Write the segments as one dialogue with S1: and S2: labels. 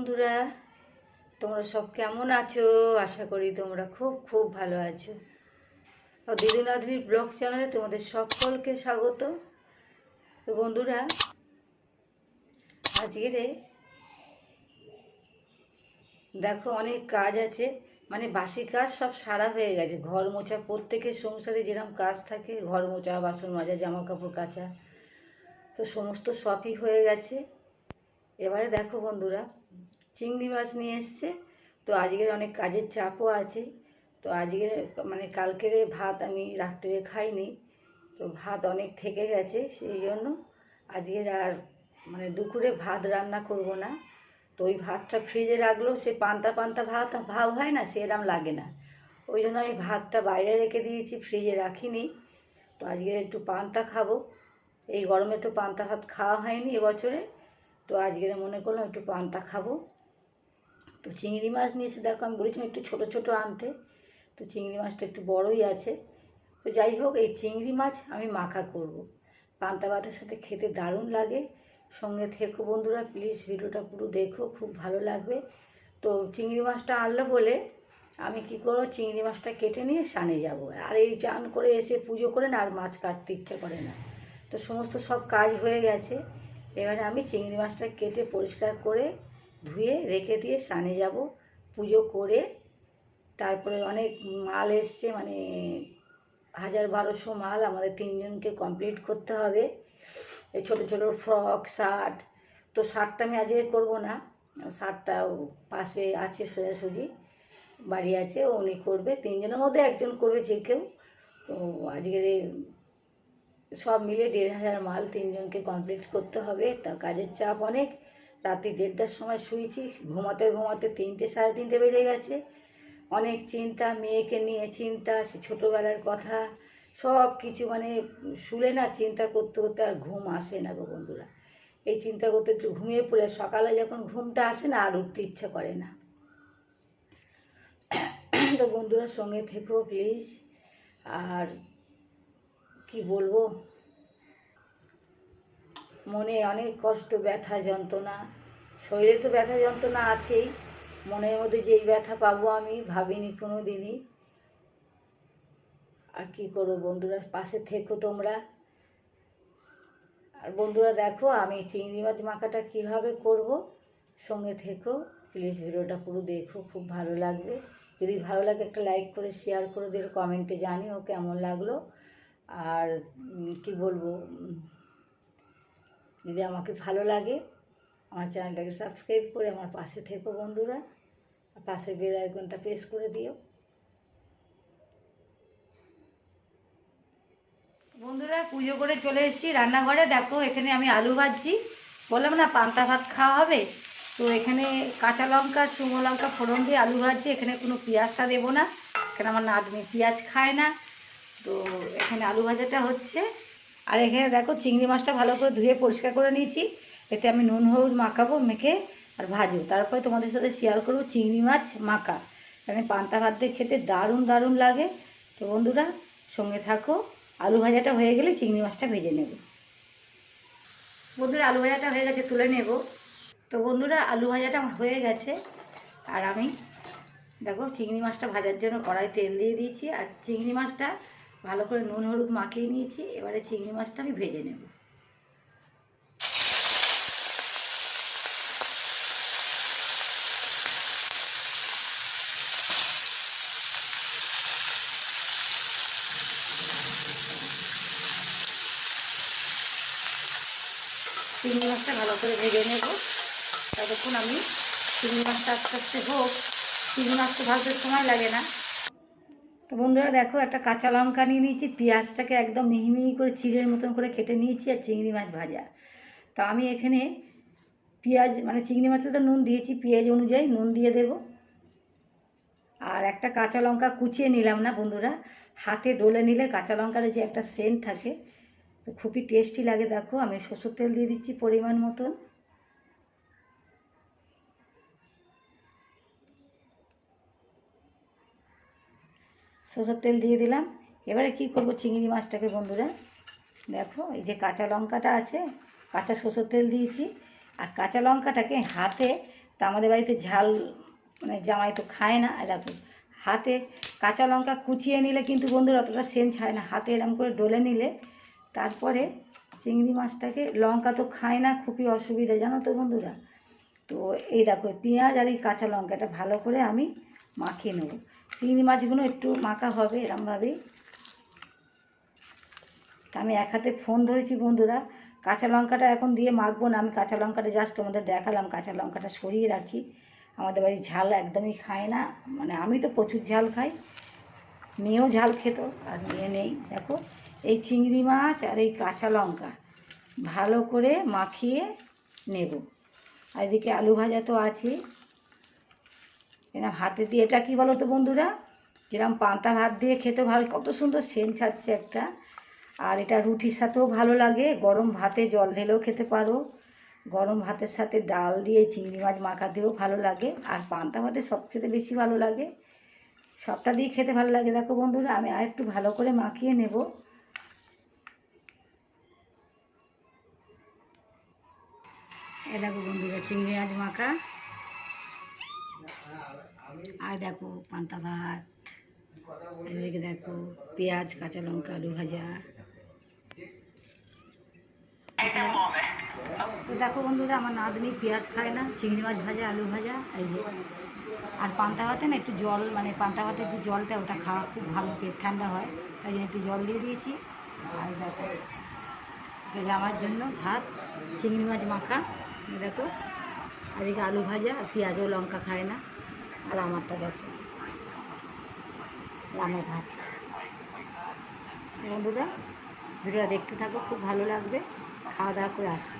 S1: বন্ধুরা, তোমরা সব কেমন আছো? আশা করি তোমরা খুব খুব ভালো আছো। দিদি নাদিনীর ব্লগ চ্যানেলে তোমাদের সকলকে স্বাগত। তো বন্ধুরা, আজকের দেখো অনেক কাজ আছে। মানে বাসি কাজ সব সারা হয়ে গেছে। ঘর মোছা, প্রত্যেকের সংসারে যেরকম কাজ থাকে, ঘর মোছা, বাসন মাজা জামা কাপড় কাচা, তো সমস্ত সবই হয়ে গেছে। এবারে দেখো বন্ধুরা চিংড়ি মাছ নিয়ে এসছে। তো আজকের অনেক কাজের চাপও আছে। তো আজকের মানে কালকের ভাত আমি রাত্রে খাইনি। তো ভাত অনেক থেকে গেছে সেই জন্য আজকের আর মানে দুপুরে ভাত রান্না করব না। তো ওই ভাতটা ফ্রিজে রাখলেও সে পান্তা পান্তা ভাত ভাব হয় না সেরকম লাগে না। ওই জন্য আমি ভাতটা বাইরে রেখে দিয়েছি, ফ্রিজে রাখিনি। তো আজকে একটু পান্তা খাব। এই গরমে তো পান্তা ভাত খাওয়া হয়নি এবছরে। তো আজকের মনে করলাম একটু পান্তা খাব। তো চিংড়ি মাছ নিয়ে এসে দেখো আমি বলেছিলাম একটু ছোট ছোট আনতে, তো চিংড়ি মাছটা একটু বড়ই আছে। তো যাই হোক, এই চিংড়ি মাছ আমি মাখা করব। পান্তা ভাতের সাথে খেতে দারুণ লাগে। সঙ্গে থেকো বন্ধুরা প্লিজ ভিডিওটা পুরো দেখো, খুব ভালো লাগবে। তো চিংড়ি মাছটা আনলো বলে আমি কি করব, চিংড়ি মাছটা কেটে নিয়ে সানে যাব। আর এই চান করে এসে পুজো করে না, আর মাছ কাটতে ইচ্ছে করে না। তো সমস্ত সব কাজ হয়ে গেছে। এবারে আমি চিংড়ি মাছটা কেটে পরিষ্কার করে ধুয়ে রেখে দিয়ে স্নানে যাব, পুজো করে তারপরে অনেক মাল এসছে মানে হাজার বারোশো মাল আমাদের তিনজনকে কমপ্লিট করতে হবে। এই ছোটো ছোটো ফ্রক, শার্ট, তো শার্টটা আমি আজকে করব না, শার্টটা পাশে আছে সোজাসুজি, বাড়ি আছে, উনি করবে, তিনজনের মধ্যে একজন করবে যে কেউ। তো আজকের সব মিলে দেড় হাজার মাল তিনজনকে কমপ্লিট করতে হবে, তা কাজের চাপ অনেক। রাত্রি দেড়টার সময় শুয়েছি, ঘুমাতে ঘুমাতে তিনটে সাড়ে তিনটে বেজে গেছে। অনেক চিন্তা, মেয়েকে নিয়ে চিন্তা, সে ছোটোবেলার কথা সব কিছু মানে শুলে না চিন্তা করতে করতে আর ঘুম আসে না গো বন্ধুরা। এই চিন্তা করতে একটু ঘুমিয়ে পড়ে, সকালে যখন ঘুমটা আসে না, আর উঠতে ইচ্ছা করে না। তো বন্ধুরা সঙ্গে থেকো প্লিজ। আর কি বলব? মনে অনেক কষ্ট, ব্যথা, যন্ত্রণা। শরীরে তো ব্যথা, যন্ত্রণা আছেই। মনের মধ্যে যেই ব্যথা পাবো আমি, ভাবিনি কোনো দিনই আর কি করব বন্ধুরা, পাশে থেকো তোমরা। আর বন্ধুরা দেখো, আমি চিংড়ি মাছ মাখাটা কীভাবে করব? সঙ্গে থেকো প্লিজ ভিডিওটা পুরো দেখো, খুব ভালো লাগবে। যদি ভালো লাগে একটা লাইক করে শেয়ার করে দিয়ে কমেন্টে জানিও কেমন লাগল। আর কি বলব যদি আমাকে ভালো লাগে, আমার চ্যানেলটাকে সাবস্ক্রাইব করে আমার পাশে থেকো বন্ধুরা। পাশের বেল আইকনটা প্রেস করে দিও। বন্ধুরা, পুজো করে চলে এসেছি রান্নাঘরে। দেখো, এখানে আমি আলু ভাজছি। বললাম না, পান্তা ভাত খাওয়া হবে। তো এখানে কাঁচা লঙ্কা, শুকনো লঙ্কা ফোড়ন দিয়ে আলু ভাজছি। এখানে কোনো পেঁয়াজটা দেবো না এখানে আমার নাতনি পেঁয়াজ খায় না। তো এখানে আলু ভাজাটা হচ্ছে। আর এখানে দেখো চিংড়ি মাছটা ভালো করে ধুয়ে পরিষ্কার করে নিয়েছি। এতে আমি নুন, হলুদ মাখাবো, মেখে আর ভাজবো। তারপরে তোমাদের সাথে শেয়ার করব চিংড়ি মাছ মাখা। এখানে পান্তা ভাত দিয়ে খেতে দারুণ দারুণ লাগে। তো বন্ধুরা, সঙ্গে থাকো। আলু ভাজাটা হয়ে গেলে চিংড়ি মাছটা ভেজে নেব। বন্ধুরা, আলু ভাজাটা হয়ে গেছে, তুলে নেব। তো বন্ধুরা, আলু ভাজাটা হয়ে গেছে। আর আমি দেখো, চিংড়ি মাছটা ভাজার জন্য কড়াই তেল দিয়ে দিয়েছি। আর চিংড়ি মাছটা ভালো করে নুন, হলুদ মাখিয়ে নিয়েছি, এবারে চিংড়ি মাছটা আমি ভেজে নেব। চিংড়ি মাছটা ভালো করে ভেজে নেব। ততক্ষণ আমি চিংড়ি মাছটা আস্তে আস্তে হোক। চিংড়ি মাছটা ভাজতে সময় লাগে না। বন্ধুরা দেখো, একটা কাঁচা লঙ্কা নিয়ে নিয়েছি, পেঁয়াজটাকে একদম মিহি মিহি করে চিড়ের মতন করে কেটে নিয়েছি আর চিংড়ি মাছ ভাজা। তো আমি এখানে পেঁয়াজ মানে চিংড়ি মাছে তো নুন দিয়েছি, পেঁয়াজ অনুযায়ী নুন দিয়ে দেব। আর একটা কাঁচা লঙ্কা কুচিয়ে নিলাম না বন্ধুরা, হাতে ডলে নিলে কাঁচা লঙ্কার যে একটা সেন্ট থাকে, তো খুবই টেস্টি লাগে। দেখো, আমি সরষের তেল দিয়ে দিচ্ছি পরিমাণ মতন। সরষের তেল দিয়ে দিলাম। এবারে কি করব চিংড়ি মাছটাকে বন্ধুরা? দেখো, এই যে কাঁচা লঙ্কাটা আছে, কাঁচা সরষের তেল দিয়েছি। আর কাঁচা লঙ্কাটাকে হাতে, তা আমাদের বাড়িতে ঝাল মানে জামাই তো খায় না দেখো, হাতে কাঁচা লঙ্কা কুচিয়ে নিলে কিন্তু বন্ধুরা অতটা সেন ছাড়ে না, হাতে এরম করে ডলে নিলে। তারপরে চিংড়ি মাছটাকে, লঙ্কা তো খায় না, খুবই অসুবিধা, জানো তো বন্ধুরা? তো এই দেখো, পেঁয়াজ আর এই কাঁচা লঙ্কাটা ভালো করে আমি মাখিয়ে নেব। চিংড়ি মাছগুলো একটু মাখা হবে এরমভাবেই। আমি এক হাতে ফোন ধরেছি বন্ধুরা, কাঁচা লঙ্কাটা এখন দিয়ে মাখবো না, আমি কাঁচা লঙ্কাটা জাস্ট তোমাদের দেখালাম, কাঁচা লঙ্কাটা সরিয়ে রাখি। আমাদের বাড়ি ঝাল একদমই খায় না মানে আমি তো প্রচুর ঝাল খাই, মেয়েও ঝাল খেত, আর মেয়ে নেই, দেখো। এই চিংড়ি মাছ আর এই কাঁচা লঙ্কা, ভালো করে মাখিয়ে নেব। আর এদিকে আলু ভাজা তো আছে এরকম হাতে দিয়ে এটা কি বলো তো বন্ধুরা? যেরকম পান্তা ভাত দিয়ে খেতে ভালো, কত সুন্দর সেন ছাড়ছে একটা। আর এটা রুটির সাথেও ভালো লাগে, গরম ভাতে জল ঢেলেও খেতে পারো। গরম ভাতের সাথে ডাল দিয়ে চিংড়ি মাছ মাখা দিয়েও ভালো লাগে, আর পান্তা ভাতে সবচেয়ে বেশি ভালো লাগে। সবটা দিয়ে খেতে ভালো লাগে। দেখো বন্ধুরা, আমি আর একটু ভালো করে মাখিয়ে নেব। এ দেখো বন্ধুরা, চিংড়ি মাছ মাখা। আর দেখো পান্তা ভাত, এদিকে দেখো পেঁয়াজ, কাঁচা লঙ্কা, আলু ভাজা। তো দেখো বন্ধুরা, আমার নাতনি পেঁয়াজ খায় না, চিংড়ি মাছ ভাজা, আলু ভাজা, এই যে। আর পান্তা ভাতে না একটু জল মানে পান্তা ভাতের যে জলটা, ওটা খাওয়া খুব ভালো, পেট ঠান্ডা হয়, তাই জন্য একটু জল দিয়ে দিয়েছি। আর দেখো আমার জন্য ভাত, চিংড়ি মাছ মাখা, দেখো। আর এদিকে আলু ভাজা, আর পেঁয়াজও লঙ্কা খায় না। আমারটা দেখো আমার ভাত। বন্ধুরা, ভিডিওটা দেখতে থাকো, খুব ভালো লাগবে। খাওয়া দাওয়া করে আসো।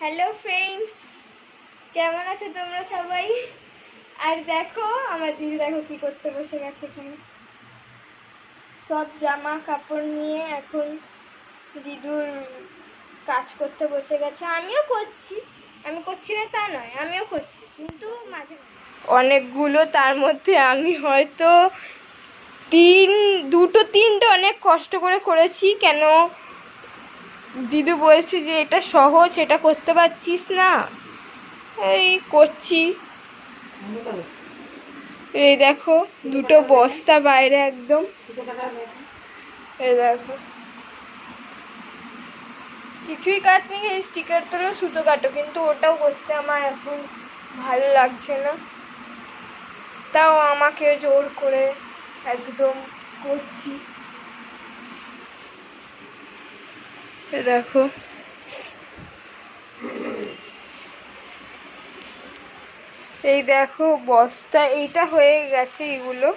S2: হ্যালো ফ্রেন্ডস কেমন আছো তোমরা সবাই? আর দেখো, আমার দিদি দেখো কি করতে বসে গেছে এখানে। সব জামা কাপড় নিয়ে এখন দিদুর কাজ করতে বসে গেছে। আমিও করছি। আমি করছি না তা নয়, আমিও করছি, কিন্তু মাঝে অনেকগুলো তার মধ্যে আমি হয়তো তিন, দুটো, তিনটে অনেক কষ্ট করে করেছি, কেন দিদু বলছে যে এটা সহজ, এটা করতে পারছিস না। এই করছি। এই দেখো, দুটো বস্তা বাইরে একদম। এই দেখো। কিছুই কাজ নেই, এই স্টিকার তোলো সুতো কাটো, কিন্তু ওটাও করতে আমার এখন ভালো লাগছে না। তাও আমাকে জোর করে একদম করছি। দেখো। এই দেখো বস্তা, এইটা হয়ে গেছে এগুলো।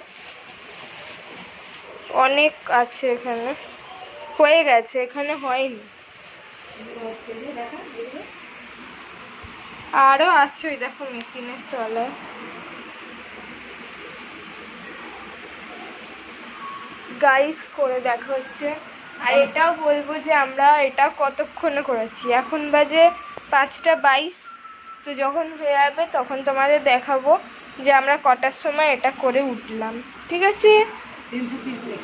S2: অনেক আছে এখানে। হয়ে গেছে, এখানে হয়নি। আরও আছে ওই দেখো মেশিনের তলায়। গাইস করে দেখা হচ্ছে। আর এটাও বলব যে আমরা এটা কতক্ষণে করেছি? এখন বাজে পাঁচটা বাইশ। তো যখন হয়ে যাবে তখন তোমাদের দেখাবো যে আমরা কটার সময় এটা করে উঠলাম। ঠিক আছে?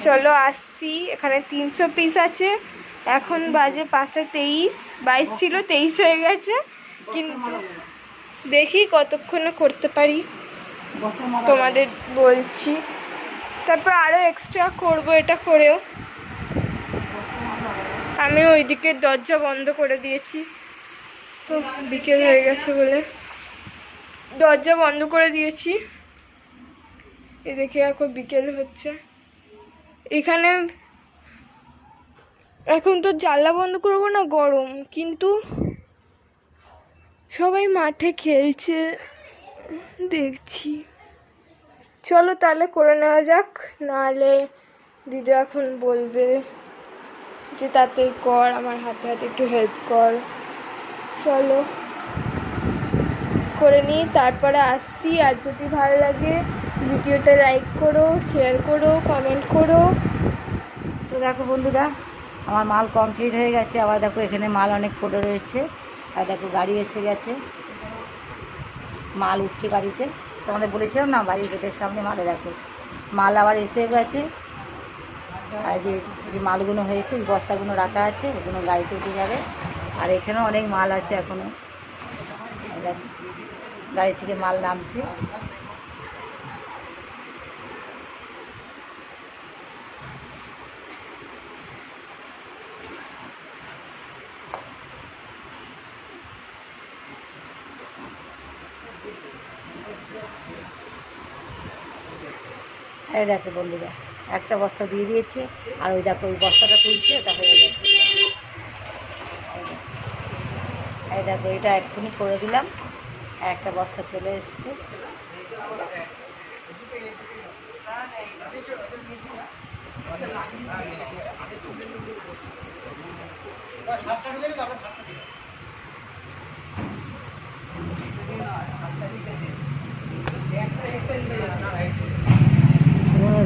S2: চলো আসছি। এখানে তিনশো পিস আছে। এখন বাজে পাঁচটা তেইশ, বাইশ ছিল, তেইশ হয়ে গেছে। কিন্তু দেখি কতক্ষণে করতে পারি। তোমাদের বলছি। তারপর আরও এক্সট্রা করব এটা করেও। আমি ওইদিকে দরজা বন্ধ করে দিয়েছি। তো বিকেল হয়ে গেছে বলে। দরজা বন্ধ করে দিয়েছি। এদিকে এখন বিকেল হচ্ছে। এখানে এখন তো জানলা বন্ধ করব না, গরম। কিন্তু সবাই মাঠে খেলছে, দেখছি। চলো তাহলে করে নেওয়া যাক, নাহলে দিদি এখন বলবে যে তাতে কর, আমার হাতে হাতে একটু হেল্প কর। চলো, করে নিই, তারপরে আসছি। আর যদি ভালো লাগে, ভিডিওটা লাইক করো শেয়ার করো কমেন্ট করো।
S1: তো দেখো বন্ধুরা আমার মাল কমপ্লিট হয়ে গেছে। আবার দেখো এখানে মাল অনেক পড়ে রয়েছে। আর দেখো গাড়ি এসে গেছে। মাল উঠছে গাড়িতে। তোমাদের বলেছিলাম না, বাড়ির গেটের সামনে মালে, দেখো। মাল আবার এসে গেছে। আর যে যে মালগুলো হয়েছে বস্তাগুলো রাখা আছে, ওগুলো গাড়িতে উঠে যাবে। আর এখানেও অনেক মাল আছে এখনও গাড়ি থেকে মাল নামছে। এই দেখো বন্ধুরা, একটা বস্তা দিয়ে দিয়েছে, আর ওই দেখো ওই বস্তাটা তুলছে, ওটা হয়ে গেছে। এই দেখো, এটা এক্ষুনি করে দিলাম, একটা বস্তা চলে এসছে।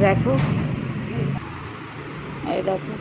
S1: দেখো। এই দেখো।